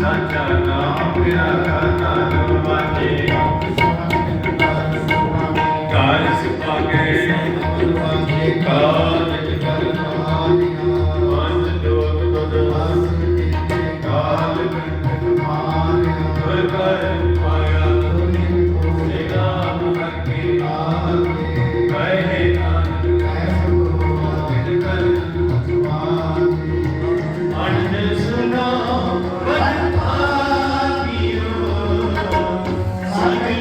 ਸਾਚਾ ਨਾਮ ਪਿਆ ਕਰਨਾ ਤੁਮਾਤੇ ਕਾਰ ਸਿਪਾਗੇ ਤੁਮਾਤੇ ਕਾਰ Thank you.